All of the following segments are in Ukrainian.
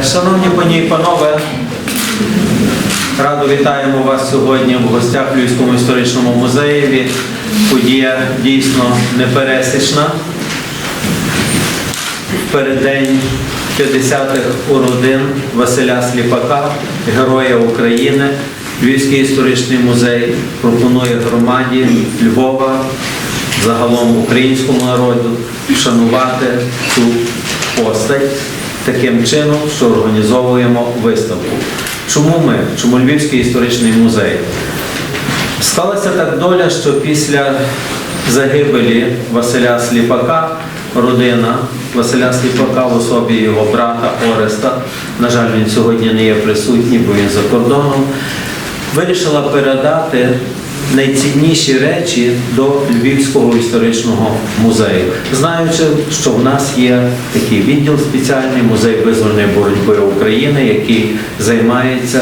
Е, Шановні пані і панове, радо вітаємо вас сьогодні в гостях в Львівському історичному музеї. Подія дійсно непересічна. Переддень 50-х уродин Василя Сліпака, Героя України, Львівський історичний музей пропонує громаді Львова, загалом українському народу вшанувати цю постать таким чином, що організовуємо виставку. Чому ми? Чому Львівський історичний музей? Сталася так доля, що після загибелі Василя Сліпака родина Василя Сліпака в особі його брата Ореста, на жаль, він сьогодні не є присутній, бо він за кордоном, вирішила передати найцінніші речі до Львівського історичного музею, знаючи, що в нас є такий відділ спеціальний музей визвольної боротьби України, який займається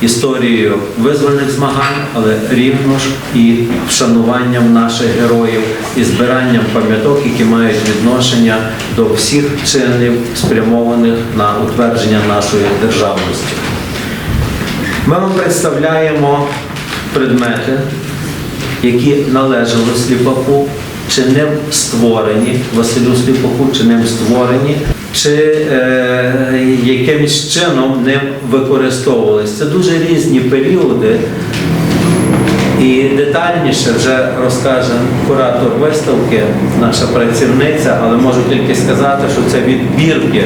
історією визвольних змагань, але рівно ж і вшануванням наших героїв і збиранням пам'яток, які мають відношення до всіх чинів, спрямованих на утвердження нашої державності. Ми вам представляємо предмети, які належали сліпаку, чи ним створені, Василю Сліпаку, чи ним створені, чи е, якимось чином ним використовувалися. Це дуже різні періоди. І детальніше вже розкаже куратор виставки, наша працівниця, але можу тільки сказати, що це відбірки,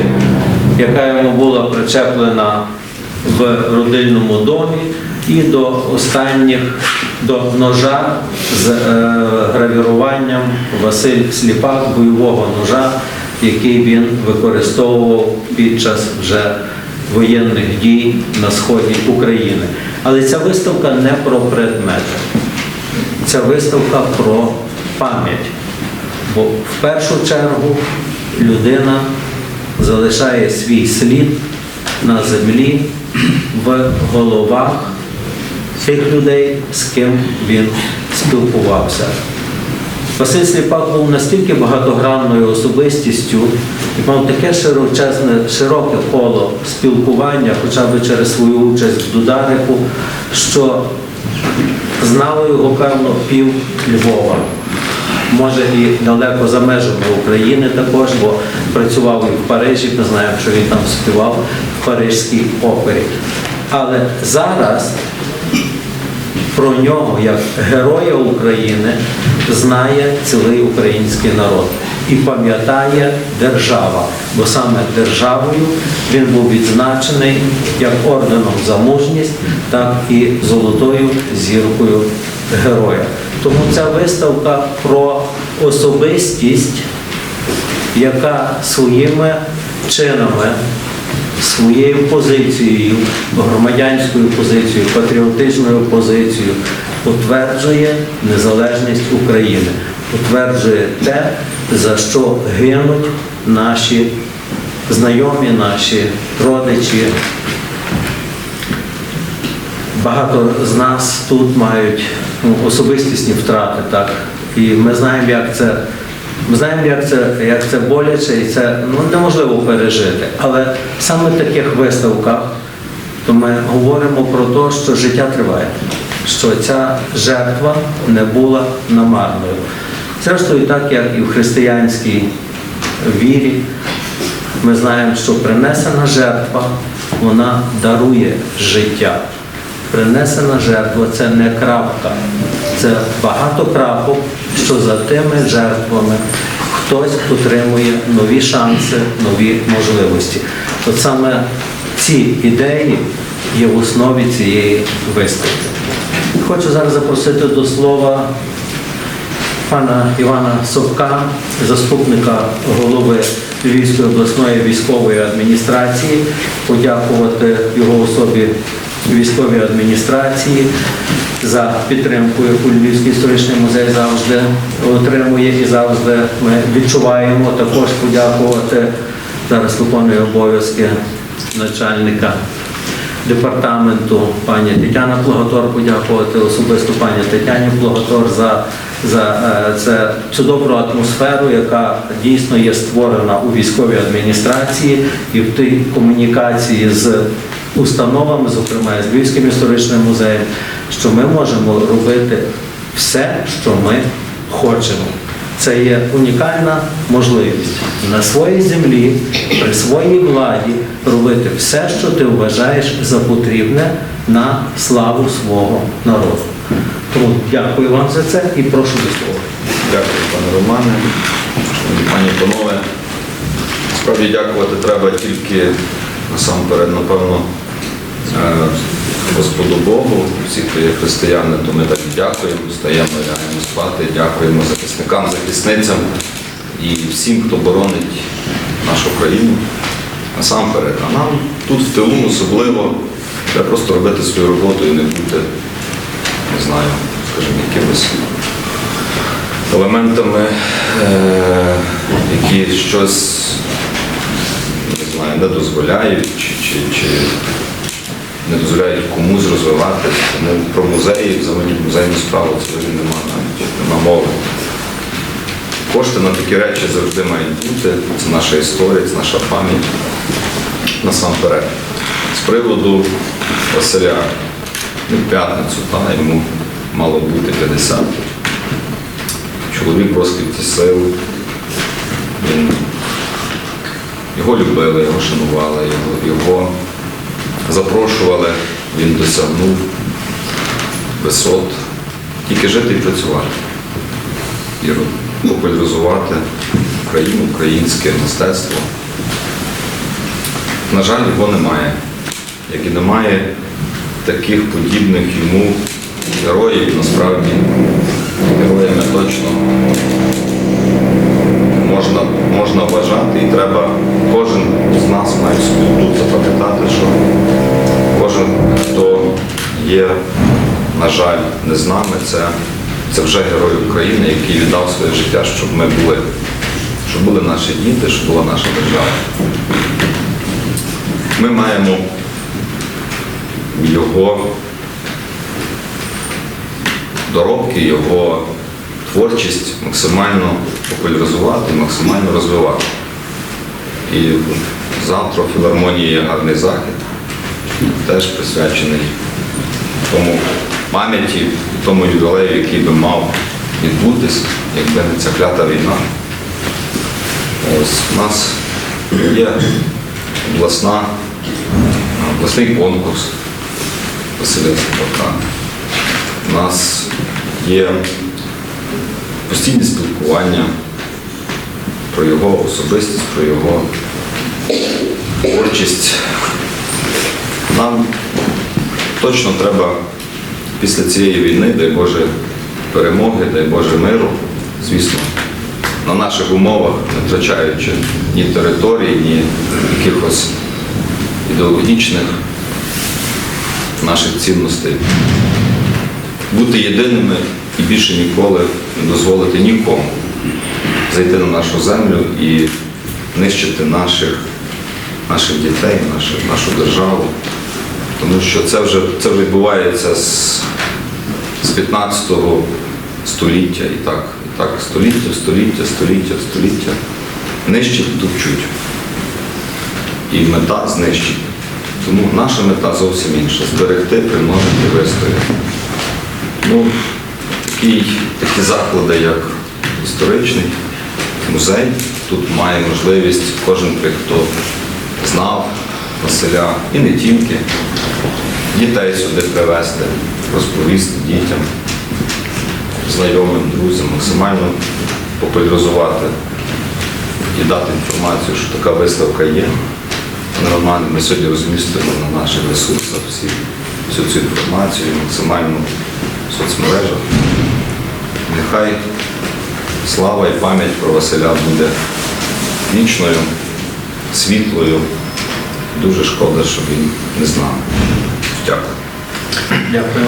яка йому була причеплена в родильному домі, і до останніх до ножа з е, гравіруванням Василь Сліпак, бойового ножа, який він використовував під час вже воєнних дій на сході України. Але ця виставка не про предмети, ця виставка про пам'ять. Бо в першу чергу людина залишає свій слід на землі в головах тих людей, з ким він спілкувався. Василь Сліпак був настільки багатогранною особистістю і мав таке широчезне, широке коло спілкування, хоча б через свою участь в Дударику, що знало його, певно, пів Львова. Може і далеко за межами України також, бо працював і в Парижі, ми знаємо, що він там співав в Паризькій опері. Але зараз про нього як героя України знає цілий український народ і пам'ятає держава, бо саме державою він був відзначений як орденом за мужність, так і золотою зіркою героя. Тому ця виставка про особистість, яка своїми чинами своєю позицією, громадянською позицією, патріотичною позицією утверджує незалежність України, утверджує те, за що гинуть наші знайомі, наші родичі. Багато з нас тут мають ну, особистісні втрати, так. І ми знаємо, як це. Ми знаємо, як це, як це боляче і це ну, неможливо пережити. Але саме в таких виставках то ми говоримо про те, що життя триває, що ця жертва не була намарною. Зрештою, так як і в християнській вірі, ми знаємо, що принесена жертва, вона дарує життя. Принесена жертва це не крапка, це багато крапок, що за тими жертвами хтось отримує нові шанси, нові можливості. От саме ці ідеї є в основі цієї виставки. Хочу зараз запросити до слова пана Івана Совка, заступника голови Львівської обласної військової адміністрації, подякувати його особі військовій адміністрації за підтримку, яку Львівський історичний музей завжди отримує і завжди ми відчуваємо. Також подякувати зараз виконує обов'язки начальника департаменту пані Тетяна Плоготор, подякувати особисто пані Тетяні Плоготор за за е, це, цю добру атмосферу, яка дійсно є створена у військовій адміністрації і в тій комунікації з установами, зокрема з Львівським історичним музеєм, що ми можемо робити все, що ми хочемо. Це є унікальна можливість на своїй землі, при своїй владі робити все, що ти вважаєш за потрібне на славу свого народу. Тому дякую вам за це і прошу до слова. Дякую, пане Романе, пані панове. Справді дякувати треба тільки насамперед, напевно, е, Господу Богу. Всі, хто є християни, то ми так дякуємо, стаємо, лягаємо спати, дякуємо захисникам, захисницям і всім, хто боронить нашу країну насамперед. А нам тут в тилу особливо треба просто робити свою роботу і не бути, не знаю, скажімо, якимось елементами, е, які щось знаю, не дозволяють чи, чи, чи не дозволяють комусь розвиватися. Тому про музеї, взагалі музейну справу взагалі немає навіть нема мови. Кошти на такі речі завжди мають бути. Це наша історія, це наша пам'ять. Насамперед. З приводу Василя, ну, в п'ятницю, та, йому мало бути 50 чоловік розквіті сил. Він, його любили, його шанували, його, його запрошували, він досягнув висот. Тільки жити і працювати. І популяризувати Україну, українське мистецтво. На жаль, його немає. Як і немає таких подібних йому героїв, насправді героями точно можна, можна вважати і треба, кожен з нас має тут запам'ятати, що кожен, хто є, на жаль, не з нами, це, це вже герой України, який віддав своє життя, щоб ми були, щоб були наші діти, щоб була наша держава. Ми маємо його доробки, його творчість максимально популяризувати, максимально розвивати. І завтра філармонії є гарний захід, теж присвячений тому пам'яті, тому ювілею, який би мав відбутись, якби не ця клята війна. Ось у нас є обласна, обласний конкурс Василя Степака. У нас є постійне спілкування про його особистість, про його творчість. Нам точно треба після цієї війни, дай Боже, перемоги, дай Боже миру, звісно, на наших умовах, не втрачаючи ні території, ні якихось ідеологічних наших цінностей бути єдиними і більше ніколи не дозволити нікому зайти на нашу землю і нищити наших, наших дітей, нашу, нашу державу. Тому що це вже, це відбувається з, з 15 століття і так, і так століття, століття, століття, століття. Нищить тупчуть. І мета знищити. Тому наша мета зовсім інша зберегти, примножити, вистояти. Ну, такі, такі заклади, як історичний музей, тут має можливість кожен, хто знав Василя, і не тільки, дітей сюди привезти, розповісти дітям, знайомим, друзям, максимально популяризувати і дати інформацію, що така виставка є. Нормально, ми сьогодні розмістимо на наших ресурсах всі, всю цю інформацію максимально в соцмережах. Нехай слава і пам'ять про Василя буде вічною, світлою. Дуже шкода, що він не знав. Дякую. Дякую.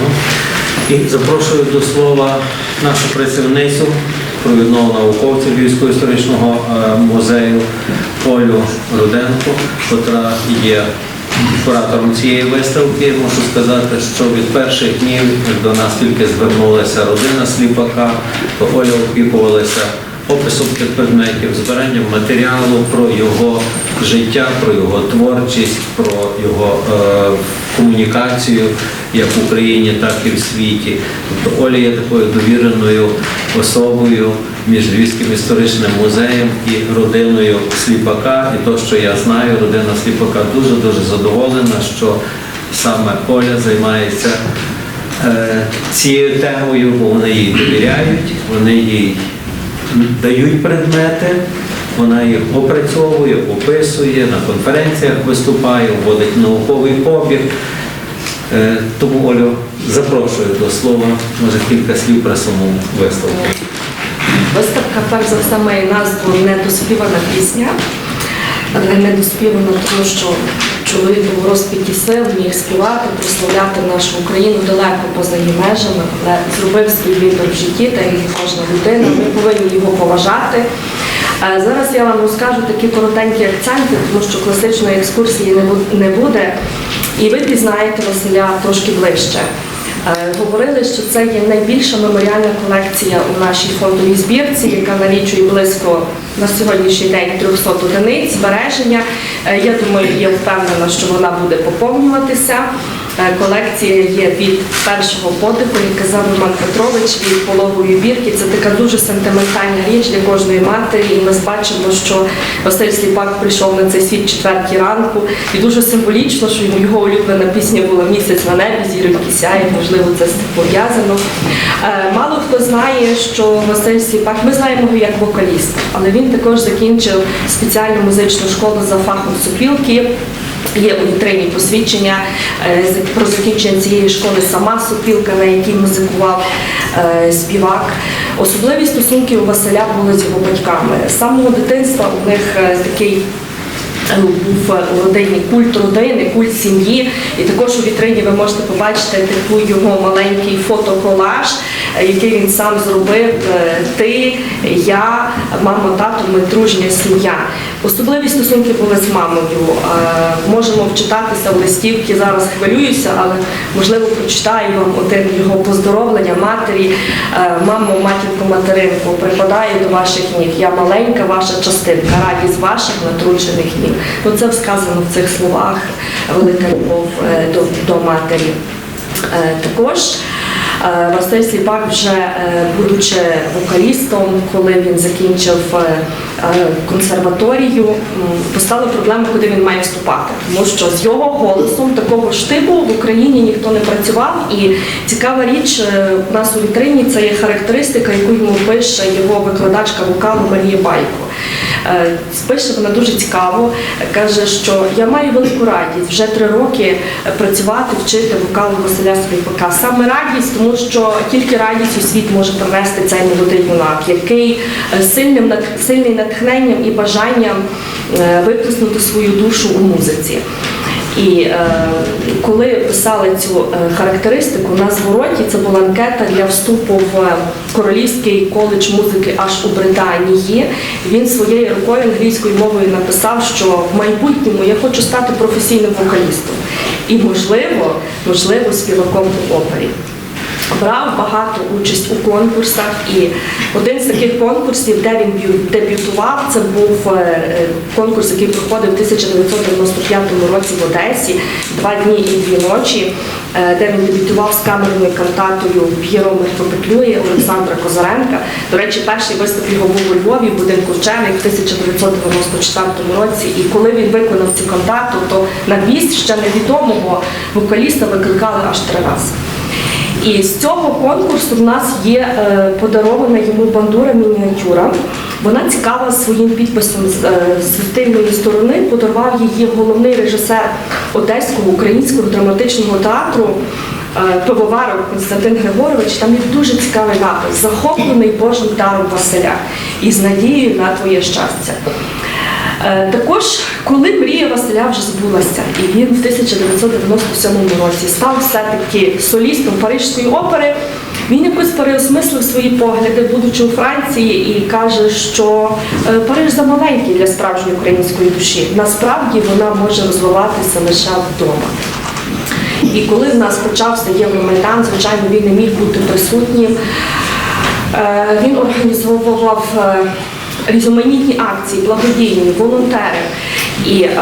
І запрошую до слова нашу працівницю, провідного науковця Львівського історичного е, музею Олю Руденко, котра є куратором цієї виставки. Можу сказати, що від перших днів до нас тільки звернулася родина сліпака, Оля опікувалася описом тих предметів, збиранням матеріалу про його життя, про його творчість, про його е, комунікацію як в Україні, так і в світі. Тобто Оля є такою довіреною особою між Львівським історичним музеєм і родиною Сліпака. І то, що я знаю, родина Сліпака дуже-дуже задоволена, що саме Оля займається е, цією темою, бо вони їй довіряють, вони їй дають предмети, вона їх опрацьовує, описує, на конференціях виступає, вводить науковий побіг. Е, Тому Олю запрошую до слова, може кілька слів про саму виставку. Виставка, перш за все, має назву Недоспівана пісня. Е, Недоспівана, тому що чоловік був розпіті сил, міг співати, прославляти нашу Україну далеко поза її межами, але зробив свій вибір в житті, та як і кожна людина. Ми повинні його поважати. Е, Зараз я вам розкажу такі коротенькі акценти, тому що класичної екскурсії не буде. І ви пізнаєте Василя трошки ближче. Е, Говорили, що це є найбільша меморіальна колекція у нашій фондовій збірці, яка налічує близько на сьогоднішній день 300 одиниць збереження. Е, Я думаю, я впевнена, що вона буде поповнюватися. Е, Колекція є від першого подиху, як казав Роман Петрович, від пологової бірки. Це така дуже сентиментальна річ для кожної матері. І ми бачимо, що Василь Сліпак прийшов на цей світ четвертій ранку. І дуже символічно, що його улюблена пісня була Місяць на небі, зіроньки сяє, можливо, це з пов'язано. Е, Мало хто знає, що Василь Сліпак, ми знаємо його як вокаліст, але він також закінчив спеціальну музичну школу за фахом супілки. Є у вітрині посвідчення е, про закінчення цієї школи сама супілка, на якій музикував е, співак. Особливі стосунки у Василя були з його батьками. З самого дитинства у них е, такий був у родині культ родини, культ сім'ї. І також у вітрині ви можете побачити типу його маленький фотоколаж, який він сам зробив. е, Ти, я, мама, тато, ми дружня сім'я. Особливі стосунки були з мамою. Е, Можемо вчитатися в листівки. Зараз хвилююся, але можливо прочитаю вам один його поздоровлення матері. Е, Мамо, матінко, материнко, припадаю до ваших ніг. Я маленька ваша частинка, радість ваших натручених ніг. Ну це сказано в цих словах. Велика любов е, до, до матері. Е, Також е, Василь Сліпак, вже е, будучи вокалістом, коли він закінчив е, е, консерваторію, постала проблема, куди він має вступати. Тому що з його голосом такого ж типу в Україні ніхто не працював. І цікава річ е, у нас у вітрині це є характеристика, яку йому пише його викладачка вокалу Марія Байко. Е, Пише вона дуже цікаво, каже, що я маю велику радість вже три роки е, працювати, вчити вокалу Василя Сліпака. Саме радість, тому що тільки радість у світ може принести цей молодий юнак, який е, сильним сильний натхненням і бажанням виплеснути свою душу у музиці. І е, коли писали цю е, характеристику на звороті, це була анкета для вступу в Королівський коледж музики аж у Британії. Він своєю рукою англійською мовою написав, що в майбутньому я хочу стати професійним вокалістом і, можливо, можливо, співаком у опері брав багато участь у конкурсах, і один з таких конкурсів, де він дебютував, це був е, конкурс, який проходив у 1995 році в Одесі, два дні і дві ночі, е, де він дебютував з камерною кантатою П'єро Мертвопетлює Олександра Козаренка. До речі, перший виступ його був у Львові, будинку вчених в 1994 році. І коли він виконав цю кантату, то на біс ще невідомого вокаліста викликали аж три рази. І з цього конкурсу в нас є е, подарована йому бандура мініатюра. Вона цікава своїм підписом з, е, з сторони. Подарував її головний режисер Одеського українського драматичного театру е, пивоваров Константин Григорович. Там є дуже цікавий напис Захоплений Божим даром Василя і з надією на твоє щастя. Е, Також, коли мрія Василя вже збулася, і він в 1997 році став все-таки солістом Парижської опери, він якось переосмислив свої погляди, будучи у Франції, і каже, що е, Париж замаленький для справжньої української душі. Насправді вона може розвиватися лише вдома. І коли в нас почався Євромайдан, звичайно, він не міг бути присутнім. Е, Він організовував різноманітні акції, благодійні, волонтери. І е,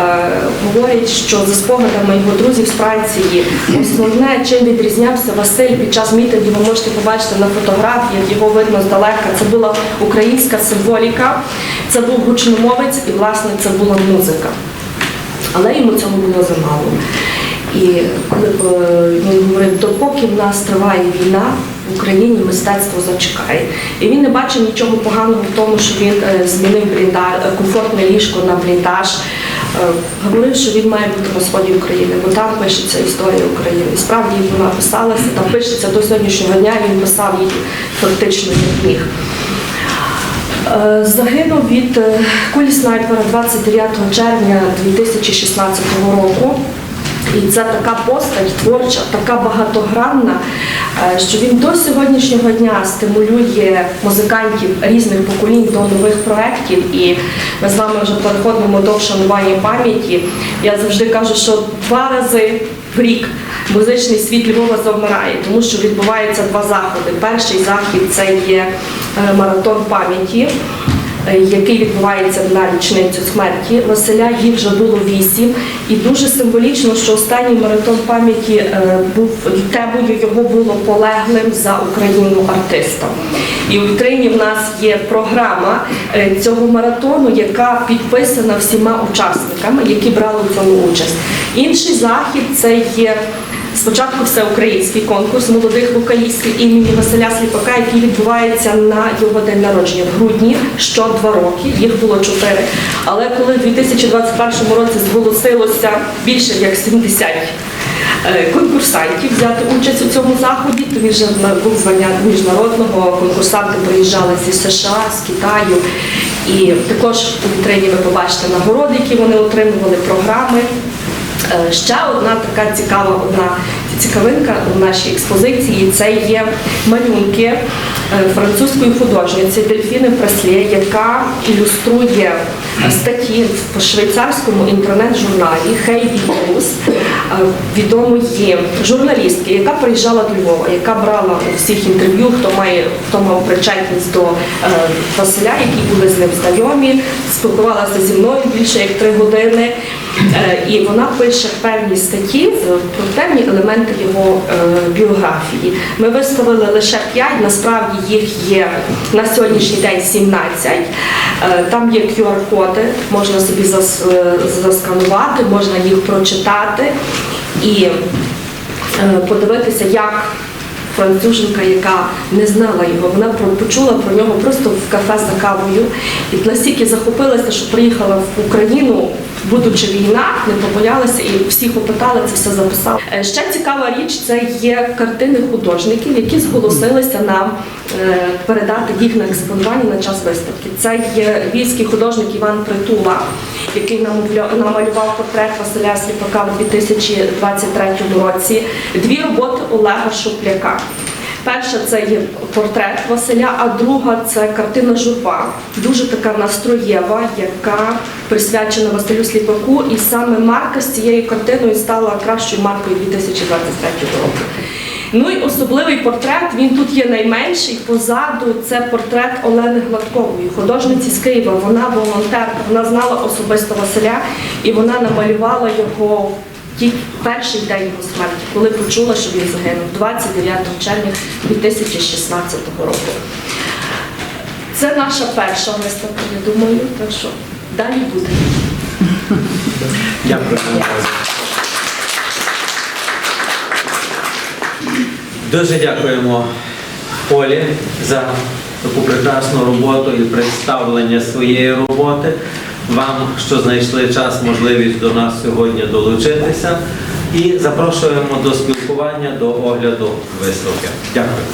говорять, що за спогадами його друзів з Франції, основне, чим відрізнявся Василь під час мітингів, ви можете побачити на фотографіях, його видно здалека. Це була українська символіка, це був гучномовець і, власне, це була музика. Але йому цього було замало. І коли е, він говорив, допоки в нас триває війна, Україні мистецтво зачекає. І він не бачив нічого поганого в тому, що він е, змінив бліндаж, е, комфортне ліжко на бліндаж. Е, Говорив, що він має бути на сході України, бо там пишеться історія України. Справді вона писалася, там пишеться до сьогоднішнього дня, він писав її фактично міг. Е, Загинув від кулі снайпера 29 червня 2016 року. І це така постать творча, така багатогранна, е, що він до сьогоднішнього дня стимулює музикантів різних поколінь до нових проєктів. І ми з вами вже переходимо до вшанування пам'яті. Я завжди кажу, що два рази в рік музичний світ Львова завмирає, тому що відбуваються два заходи. Перший захід це є е, маратон пам'яті. Е, Який відбувається на річницю смерті Василя, їх вже було вісім, і дуже символічно, що останній маратон пам'яті е, був темою його було полеглим за Україну артистом. І у вітрині в нас є програма е, цього маратону, яка підписана всіма учасниками, які брали в цьому участь. Інший захід це є спочатку всеукраїнський конкурс молодих вокалістів імені Василя Сліпака, який відбувається на його день народження в грудні що два роки. Їх було чотири. Але коли в 2021 році зголосилося більше як 70 е, конкурсантів взяти участь у цьому заході, то він вже був звання міжнародного. Конкурсанти приїжджали зі США, з Китаю. І також у вітрині ви побачите нагороди, які вони отримували, програми. Е, Ще одна така цікава одна цікавинка у нашій експозиції це є малюнки е, французької художниці Дельфіни Преслє, яка ілюструє статті в швейцарському інтернет-журналі News е, відомої журналістки, яка приїжджала до Львова, яка брала у всіх інтерв'ю, хто має хто мав причетність до е, Василя, які були з ним знайомі, спілкувалася зі мною більше як три години. Е, І вона пише певні статті про певні елементи його е, біографії. Ми виставили лише 5, насправді їх є на сьогоднішній день 17. Е, Там є QR-коди, можна собі зас- е, засканувати, можна їх прочитати і е, подивитися, як француженка, яка не знала його, вона почула про нього просто в кафе за кавою і настільки захопилася, що приїхала в Україну, будучи війна, не побоялася і всіх опитала, це все записала. Е, Ще цікава річ це є картини художників, які зголосилися нам е, передати їх на експонування на час виставки. Це є львівський художник Іван Притула, який намалював портрет Василя Сліпака у 2023 році. Дві роботи Олега Шупляка. Перша це є портрет Василя, а друга це картина Журба, дуже така настроєва, яка присвячена Василю Сліпаку. І саме марка з цією картиною стала кращою маркою 2023 року. Ну і особливий портрет, він тут є найменший. Позаду це портрет Олени Гладкової, художниці з Києва. Вона волонтерка, вона знала особисто Василя і вона намалювала його тільки перший день його смерті, коли почула, що він загинув 29 червня 2016 року. Це наша перша виставка, я думаю, так що далі буде. Дякую. Дуже дякуємо Олі за таку прекрасну роботу і представлення своєї роботи. Вам, що знайшли час, можливість до нас сьогодні долучитися. І запрошуємо до спілкування, до огляду виставки. Дякую.